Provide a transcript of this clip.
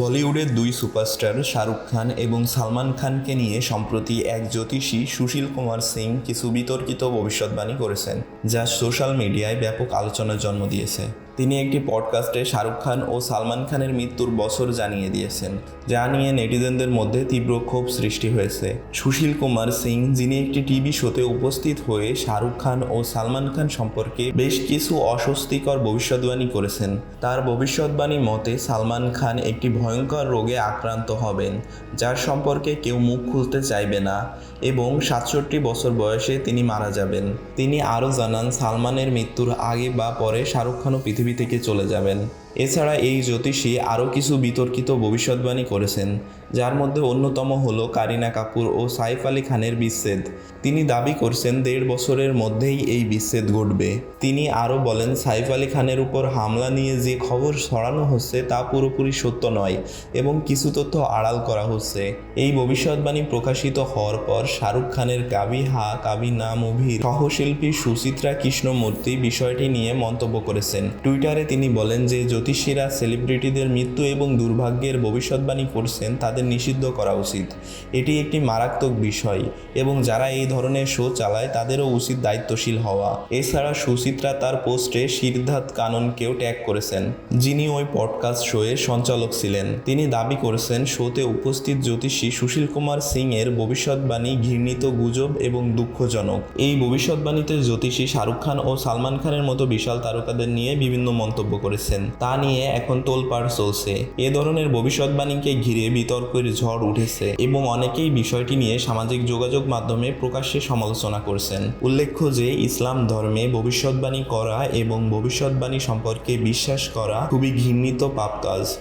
বলিউডের দুই সুপারস্টার শাহরুখ খান এবং সালমান খানকে নিয়ে সম্প্রতি এক জ্যোতিষী সুশীল কুমার সিং কিছু বিতর্কিত ভবিষ্যৎবাণী করেছেন, যা সোশ্যাল মিডিয়ায় ব্যাপক আলোচনার জন্ম দিয়েছে। তিনি একটি পডকাস্টে শাহরুখ খান ও সালমান খানের মৃত্যুর বছর জানিয়ে দিয়েছেন, যা নিয়ে নেটিজেনদের মধ্যে তীব্র ক্ষোভ সৃষ্টি হয়েছে। সুশীল কুমার সিং, যিনি একটি টিভি শোতে উপস্থিত হয়ে শাহরুখ খান ও সালমান খান সম্পর্কে বেশ কিছু অস্বস্তিকর ভবিষ্যৎবাণী করেছেন, তার ভবিষ্যৎবাণী মতে সালমান খান একটি ভয়ঙ্কর রোগে আক্রান্ত হবেন, যার সম্পর্কে কেউ মুখ খুলতে চাইবে না এবং সাতষট্টি বছর বয়সে তিনি মারা যাবেন। তিনি আরও জানান, সালমানের মৃত্যুর আগে বা পরে শাহরুখ খানও পৃথিবী থেকে চলে যাবেন। এছাড়া এই জ্যোতিষী আরও কিছু বিতর্কিত ভবিষ্যৎবাণী করেছেন, যার মধ্যে অন্যতম হল কারিনা কাপুর ও সাইফ আলী খানের বিচ্ছেদ। তিনি দাবি করছেন, দেড় বছরের মধ্যেই এই বিচ্ছেদ ঘটবে। তিনি আরও বলেন, সাইফ আলী খানের উপর হামলা নিয়ে যে খবর ছড়ানো হচ্ছে তা পুরোপুরি সত্য নয় এবং কিছু তথ্য আড়াল করা হচ্ছে। এই ভবিষ্যৎবাণী প্রকাশিত হওয়ার পর শাহরুখ খানের কাবি হা কাবি না, মুভির সহশিল্পী সুচিত্রা কৃষ্ণমূর্তি বিষয়টি নিয়ে মন্তব্য করেছেন। টুইটারে তিনি বলেন যে জ্যোতিষীরা সেলিব্রিটিদের মৃত্যু এবং দুর্ভাগ্যের ভবিষ্যৎবাণী করছেন তাদের নিষিদ্ধ করা উচিত। এটি একটি মারাত্মক বিষয় এবং যারা এই ধরনের শো চালায় তাদেরও উচিত দায়িত্বশীল হওয়া। এছাড়া সুচিত্রা তার পোস্টে সিদ্ধার্থ কাননকেও ট্যাগ করেছেন, যিনি ওই পডকাস্ট শোয়ে সঞ্চালক ছিলেন। তিনি দাবি করেছেন, শোতে উপস্থিত জ্যোতিষী সুশীল কুমার সিং এর ভবিষ্যৎবাণী ঘৃণিত গুজব এবং দুঃখজনক। এই ভবিষ্যৎবাণীতে জ্যোতিষী শাহরুখ খান ও সালমান খানের মতো বিশাল তারকাদের নিয়ে বিভিন্ন মন্তব্য করেছেন। তা নিয়ে এখন তোলপাড় চলছে। এ ধরনের ভবিষ্যৎবাণীকে ঘিরে বিতর্কের ঝড় উঠেছে এবং অনেকেই বিষয়টি নিয়ে সামাজিক যোগাযোগ মাধ্যমে প্রকাশ্যে সমালোচনা করছেন। উল্লেখ্য যে, ইসলাম ধর্মে ভবিষ্যৎবাণী করা এবং ভবিষ্যৎবাণী সম্পর্কে বিশ্বাস করা খুবই ঘৃণিত পাপ কাজ।